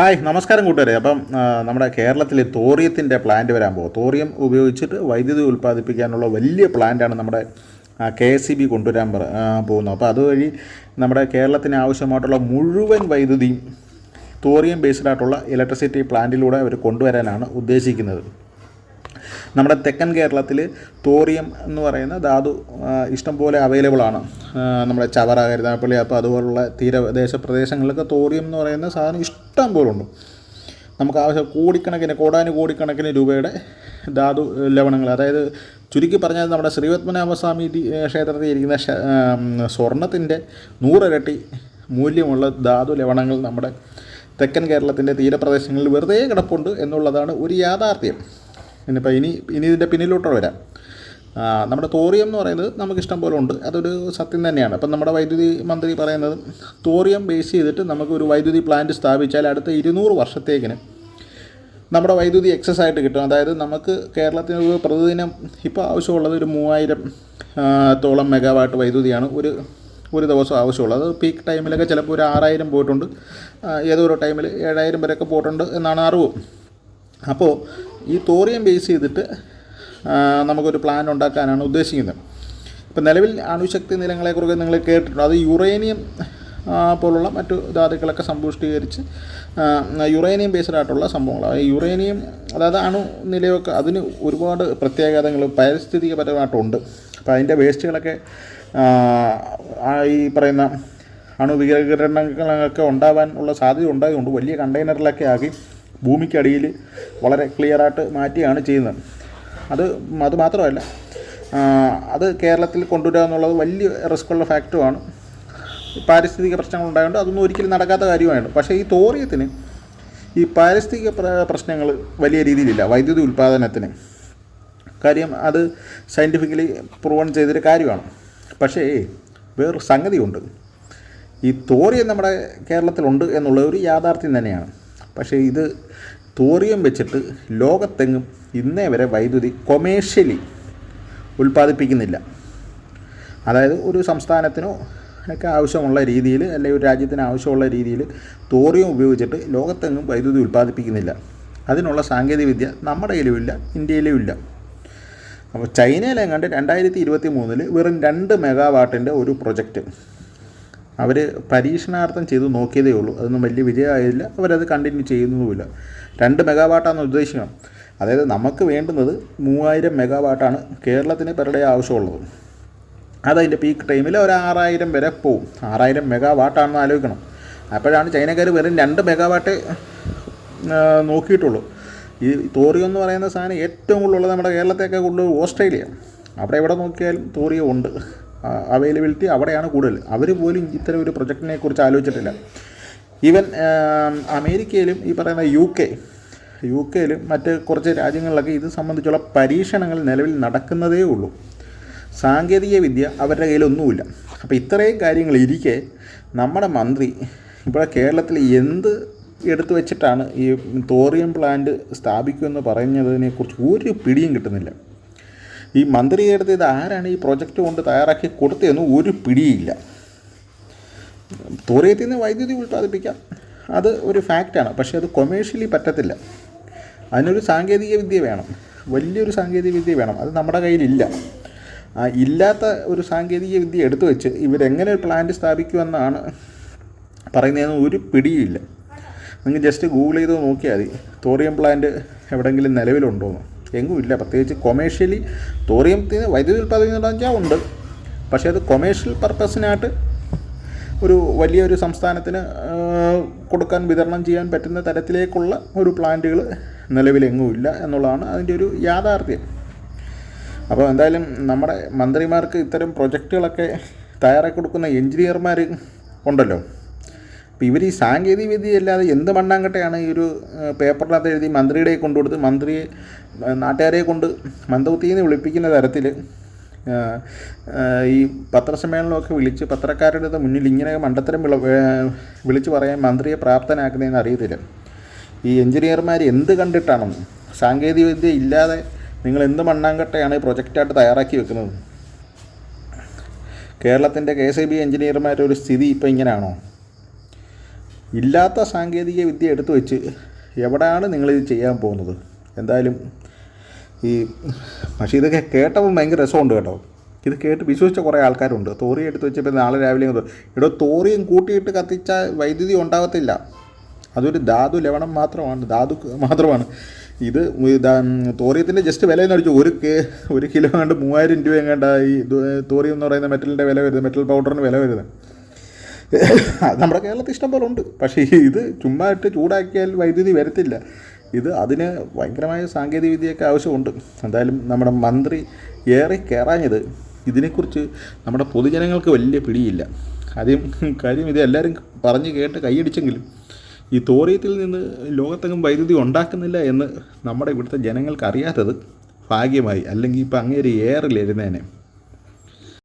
Hi നമസ്കാരം കൂട്ടുകാരെ. അപ്പം നമ്മുടെ കേരളത്തിലെ തോറിയത്തിന്റെ പ്ലാന്റ് വരാൻ പോകും. തോറിയം ഉപയോഗിച്ചിട്ട് വൈദ്യുതി ഉൽപ്പാദിപ്പിക്കാനുള്ള വലിയ പ്ലാന്റാണ് നമ്മുടെ കെ എസ് സി ബി കൊണ്ടുവരാൻ പോകുന്നത്. അപ്പോൾ അതുവഴി നമ്മുടെ കേരളത്തിന് ആവശ്യമായിട്ടുള്ള മുഴുവൻ വൈദ്യുതിയും തോറിയം ബേസ്ഡ് ആയിട്ടുള്ള ഇലക്ട്രിസിറ്റി പ്ലാന്റിലൂടെ അവർ കൊണ്ടുവരാനാണ് ഉദ്ദേശിക്കുന്നത്. നമ്മുടെ തെക്കൻ കേരളത്തിൽ തോറിയം എന്ന് പറയുന്ന ധാതു ഇഷ്ടംപോലെ അവൈലബിൾ ആണ്. നമ്മുടെ ചവറ കരുതാപ്പള്ളി അപ്പോൾ അതുപോലുള്ള തീരദേശ പ്രദേശങ്ങളിലൊക്കെ തോറിയം എന്ന് പറയുന്ന സാധനം ഇഷ്ടം പോലെ ഉണ്ട്. നമുക്ക് ആവശ്യം കോടിക്കണക്കിന് കോടാനു കോടിക്കണക്കിന് രൂപയുടെ ധാതു ലവണങ്ങൾ. അതായത് ചുരുക്കി പറഞ്ഞാൽ നമ്മുടെ ശ്രീപത്മനാഭസ്വാമി ക്ഷേത്രത്തിൽ ഇരിക്കുന്ന സ്വർണത്തിന്റെ നൂറിരട്ടി മൂല്യമുള്ള ധാതു ലവണങ്ങൾ നമ്മുടെ തെക്കൻ കേരളത്തിന്റെ തീരപ്രദേശങ്ങളിൽ വെറുതെ കിടപ്പുണ്ട് എന്നുള്ളതാണ് ഒരു യാഥാർത്ഥ്യം. ഇനിയിപ്പോൾ ഇനി ഇനി ഇതിന്റെ പിന്നിലോട്ട് വരാം. നമ്മുടെ തോറിയം എന്ന് പറയുന്നത് നമുക്ക് ഇഷ്ടം പോലെ ഉണ്ട്. അതൊരു സത്യം തന്നെയാണ്. അപ്പം നമ്മുടെ വൈദ്യുതി മന്ത്രി പറയുന്നത് തോറിയം ബേസ് ചെയ്തിട്ട് നമുക്ക് ഒരു വൈദ്യുതി പ്ലാന്റ് സ്ഥാപിച്ചാൽ അടുത്ത ഇരുന്നൂറ് വർഷത്തേക്കിന് നമ്മുടെ വൈദ്യുതി എക്സസ് ആയിട്ട് കിട്ടും. അതായത് നമുക്ക് കേരളത്തിന് ഒരു പ്രതിദിനം ഇപ്പോൾ ആവശ്യമുള്ളത് ഒരു മൂവായിരം തോളം മെഗാവാട്ട് വൈദ്യുതിയാണ് ഒരു ഒരു ദിവസം ആവശ്യമുള്ളത്. അത് പീക്ക് ടൈമിലൊക്കെ ചിലപ്പോൾ ഒരു ആറായിരം പോയിട്ടുണ്ട്. ഏതോ ഒരു ടൈമിൽ ഏഴായിരം വരെയൊക്കെ പോയിട്ടുണ്ട് എന്നാണ് അറിവ്. അപ്പോൾ ഈ തോറിയം ബേസ് ചെയ്തിട്ട് നമുക്കൊരു പ്ലാൻ ഉണ്ടാക്കാനാണ് ഉദ്ദേശിക്കുന്നത്. ഇപ്പം നിലവിൽ അണുശക്തി നിലങ്ങളെക്കുറിച്ച് നിങ്ങൾ കേട്ടിട്ടുണ്ട്. അത് യുറേനിയം പോലുള്ള മറ്റു ധാതുക്കളൊക്കെ സമ്പുഷ്ടീകരിച്ച് യുറേനിയം ബേസ്ഡ് ആയിട്ടുള്ള സംഭവങ്ങൾ യുറേനിയം അതായത് അണു നിലയൊക്കെ അതിന് ഒരുപാട് പ്രത്യാഘാതങ്ങൾ പാരിസ്ഥിതികപരമായിട്ടുണ്ട്. അപ്പോൾ അതിന്റെ വേസ്റ്റുകളൊക്കെ ഈ പറയുന്ന അണുവികരണങ്ങളൊക്കെ ഉണ്ടാവാൻ ഉള്ള സാധ്യത ഉണ്ടായതുകൊണ്ട് വലിയ കണ്ടെയ്നറിലൊക്കെ ആക്കി ഭൂമിക്കടിയിൽ വളരെ ക്ലിയറായിട്ട് മാറ്റിയാണ് ചെയ്യുന്നത്. അത് അത് മാത്രമല്ല അത് കേരളത്തിൽ കൊണ്ടുവരിക എന്നുള്ളത് വലിയ റിസ്ക്കുള്ള ഫാക്ടറുമാണ് പാരിസ്ഥിതിക പ്രശ്നങ്ങൾ ഉണ്ടായതുകൊണ്ട് അതൊന്നും ഒരിക്കലും നടക്കാത്ത കാര്യമാണ് പക്ഷേ ഈ തോറിയത്തിന് ഈ പാരിസ്ഥിതിക പ്രശ്നങ്ങൾ വലിയ രീതിയിലില്ല വൈദ്യുതി ഉൽപ്പാദനത്തിന്. കാര്യം അത് സയന്റിഫിക്കലി പ്രൂവൺ ചെയ്തൊരു കാര്യമാണ്. പക്ഷേ വേറൊരു സംഗതിയുണ്ട്. ഈ തോറിയം നമ്മുടെ കേരളത്തിലുണ്ട് എന്നുള്ള ഒരു യാഥാർത്ഥ്യം തന്നെയാണ്. പക്ഷേ ഇത് തോറിയം വെച്ചിട്ട് ലോകത്തെങ്ങും ഇന്നേ വരെ വൈദ്യുതി കൊമേഴ്ഷ്യലി ഉൽപ്പാദിപ്പിക്കുന്നില്ല. അതായത് ഒരു സംസ്ഥാനത്തിനോ ഒക്കെ ആവശ്യമുള്ള രീതിയിൽ അല്ലെങ്കിൽ ഒരു രാജ്യത്തിന് ആവശ്യമുള്ള രീതിയിൽ തോറിയം ഉപയോഗിച്ചിട്ട് ലോകത്തെങ്ങും വൈദ്യുതി ഉൽപ്പാദിപ്പിക്കുന്നില്ല. അതിനുള്ള സാങ്കേതികവിദ്യ നമ്മുടെ കയ്യിലും ഇല്ല ഇന്ത്യയിലും ഇല്ല അപ്പോൾ ചൈനയിലെങ്ങാണ്ട് രണ്ടായിരത്തി ഇരുപത്തി മൂന്നിൽ വെറും രണ്ട് മെഗാവാട്ടിന്റെ ഒരു പ്രൊജക്റ്റ് അവർ പരീക്ഷണാർത്ഥം ചെയ്തു നോക്കിയതേ ഉള്ളൂ. അതൊന്നും വലിയ വിജയമായില്ല. അവരത് കണ്ടിന്യൂ ചെയ്യുന്നതുമില്ല രണ്ട് മെഗാവാട്ടാണ് ഉദ്ദേശിക്കണം അതായത് നമുക്ക് വേണ്ടുന്നത് മൂവായിരം മെഗാവാട്ടാണ് കേരളത്തിന് പെർ ഡേ ആവശ്യമുള്ളത്. അതതിന്റെ പീക്ക് ടൈമിൽ ഒരു ആറായിരം വരെ പോവും. ആറായിരം മെഗാവാട്ടാണെന്ന് ആലോചിക്കണം. അപ്പോഴാണ് ചൈനക്കാർ വെറും രണ്ട് മെഗാവാട്ട് നോക്കിയിട്ടുള്ളൂ. ഈ തോറിയം എന്ന് പറയുന്ന സാധനം ഏറ്റവും കൂടുതലുള്ളത് നമ്മുടെ കേരളത്തെയൊക്കെ കൂടുതൽ ഓസ്ട്രേലിയ. അവിടെ എവിടെ നോക്കിയാലും തോറിയം ഉണ്ട്. അവൈലബിലിറ്റി അവിടെയാണ് കൂടുതൽ. അവർ പോലും ഇത്തരം ഒരു പ്രൊജക്റ്റിനെ കുറിച്ച് ആലോചിച്ചിട്ടില്ല. ഈവൻ അമേരിക്കയിലും ഈ പറയുന്ന യു കെ യു കെയിലും മറ്റ് കുറച്ച് രാജ്യങ്ങളിലൊക്കെ ഇത് സംബന്ധിച്ചുള്ള പരീക്ഷണങ്ങൾ നിലവിൽ നടക്കുന്നതേ ഉള്ളൂ. സാങ്കേതിക വിദ്യ അവരുടെ കയ്യിലൊന്നുമില്ല. അപ്പോൾ ഇത്രയും കാര്യങ്ങൾ ഇരിക്കെ നമ്മുടെ മന്ത്രി ഇവിടെ കേരളത്തിൽ എന്ത് എടുത്തു വെച്ചിട്ടാണ് ഈ തോറിയം പ്ലാന്റ് സ്ഥാപിക്കുമെന്ന് പറഞ്ഞതിനെക്കുറിച്ച് ഒരു പിടിയും കിട്ടുന്നില്ല. ഈ മന്ത്രി എടുത്ത് ഇത് ആരാണ് ഈ പ്രൊജക്റ്റ് കൊണ്ട് തയ്യാറാക്കി കൊടുത്തതെന്ന് ഒരു പിടിയില്ല. തോറിയത്തിൽ നിന്ന് വൈദ്യുതി ഉൽപ്പാദിപ്പിക്കാം. അത് ഒരു ഫാക്റ്റാണ് പക്ഷേ അത് കൊമേഴ്ഷ്യലി പറ്റത്തില്ല. അതിനൊരു സാങ്കേതിക വിദ്യ വേണം. വലിയൊരു സാങ്കേതിക വിദ്യ വേണം. അത് നമ്മുടെ കയ്യിലില്ല. ഇല്ലാത്ത ഒരു സാങ്കേതിക വിദ്യ എടുത്തു വെച്ച് ഇവരെങ്ങനെ ഒരു പ്ലാന്റ് സ്ഥാപിക്കുമെന്നാണ് പറയുന്നതെന്ന് ഒരു പിടിയില്ല. നിങ്ങൾ ജസ്റ്റ് ഗൂഗിൾ ചെയ്ത് നോക്കിയാൽ മതി. തോറിയം പ്ലാന്റ് എവിടെയെങ്കിലും നിലവിലുണ്ടോയെന്ന് എങ്ങും ഇല്ല. പ്രത്യേകിച്ച് കൊമേഴ്ഷ്യലി തോറിയത്തിന് വൈദ്യുതി ഉൽപ്പാദിപ്പിക്കുന്ന വെച്ചാൽ ഉണ്ട്. പക്ഷേ അത് കൊമേഴ്ഷ്യൽ പർപ്പസിനായിട്ട് ഒരു വലിയൊരു സംസ്ഥാനത്തിന് കൊടുക്കാൻ വിതരണം ചെയ്യാൻ പറ്റുന്ന തരത്തിലേക്കുള്ള ഒരു പ്ലാന്റുകൾ നിലവിലെങ്ങുമില്ല എന്നുള്ളതാണ് അതിന്റെ ഒരു യാഥാർത്ഥ്യം. അപ്പോൾ എന്തായാലും നമ്മുടെ മന്ത്രിമാർക്ക് ഇത്തരം പ്രൊജക്റ്റുകളൊക്കെ തയ്യാറാക്കി കൊടുക്കുന്ന എഞ്ചിനീയർമാർ ഉണ്ടല്ലോ. അപ്പോൾ ഇവർ ഈ സാങ്കേതിക വിദ്യ അല്ലാതെ എന്ത് മണ്ണാങ്കട്ടയാണ് ഈ ഒരു പേപ്പറിനകത്ത് എഴുതി മന്ത്രിയുടെ കൊണ്ടുകൊടുത്ത് മന്ത്രിയെ നാട്ടുകാരെ കൊണ്ട് മന്ദബുദ്ധിയിൽ നിന്ന് വിളിപ്പിക്കുന്ന തരത്തിൽ ഈ പത്രസമ്മേളനമൊക്കെ വിളിച്ച് പത്രക്കാരുടെ മുന്നിൽ ഇങ്ങനെ മണ്ടത്തരം വിള വിളിച്ചു പറയാൻ മന്ത്രിയെ പ്രാപ്തനാക്കുന്നതെന്ന് അറിയത്തില്ല. ഈ എഞ്ചിനീയർമാർ എന്ത് കണ്ടിട്ടാണെന്ന് സാങ്കേതിക വിദ്യ ഇല്ലാതെ നിങ്ങൾ എന്ത് മണ്ണാങ്കട്ടയാണ് ഈ പ്രൊജക്റ്റായിട്ട് തയ്യാറാക്കി വെക്കുന്നത്? കേരളത്തിന്റെ കെ എസ് ഐ ബി എഞ്ചിനീയർമാരുടെ ഒരു സ്ഥിതി ഇപ്പോൾ ഇങ്ങനെയാണോ ഇല്ലാത്ത സാങ്കേതിക വിദ്യ എടുത്തു വെച്ച് എവിടെയാണ് നിങ്ങളിത് ചെയ്യാൻ പോകുന്നത്? എന്തായാലും ഈ പക്ഷേ ഇതൊക്കെ കേട്ടപ്പോൾ ഭയങ്കര രസമുണ്ട് കേട്ടോ. ഇത് കേട്ട് വിശ്വസിച്ച കുറേ ആൾക്കാരുണ്ട്. തോറി എടുത്ത് വെച്ചപ്പോൾ നാളെ രാവിലെ ഇവിടെ തോറിയും കൂട്ടിയിട്ട് കത്തിച്ചാൽ വൈദ്യുതി ഉണ്ടാകത്തില്ല അതൊരു ധാതു ലവണം മാത്രമാണ്. ധാതു മാത്രമാണ്. ഇത് തോറിയത്തിന്റെ ജസ്റ്റ് വില എന്ന് അടിച്ചു ഒരു ഒരു കിലോ കണ്ട് മൂവായിരം രൂപ എങ്ങാണ്ട് ഈ തോറിയം എന്ന് പറയുന്ന മെറ്റലിന്റെ വില വരുന്നത്. മെറ്റൽ പൗഡറിന് വില വരുന്നത്. നമ്മുടെ കേരളത്തിൽ ഇഷ്ടം പോലെ ഉണ്ട്. പക്ഷേ ഇത് ചുമ്മാ ഇട്ട് ചൂടാക്കിയാൽ വൈദ്യുതി വരത്തില്ല. ഇത് അതിന് ഭയങ്കരമായ സാങ്കേതിക വിദ്യയൊക്കെ ആവശ്യമുണ്ട്. എന്തായാലും നമ്മുടെ മന്ത്രി ഏറെ കയറാഞ്ഞത് ഇതിനെക്കുറിച്ച് നമ്മുടെ പൊതുജനങ്ങൾക്ക് വലിയ പിടിയില്ല. ആദ്യം കാര്യം ഇത് എല്ലാവരും പറഞ്ഞ് കേട്ട് കൈയടിച്ചെങ്കിലും ഈ തോറിയത്തിൽ നിന്ന് ലോകത്തെങ്ങും വൈദ്യുതി ഉണ്ടാക്കുന്നില്ല എന്ന് നമ്മുടെ ഇവിടുത്തെ ജനങ്ങൾക്ക് അറിയാത്തത് ഭാഗ്യമായി. അല്ലെങ്കിൽ ഇപ്പം അങ്ങേര് ഏറിലിരുന്നേനെ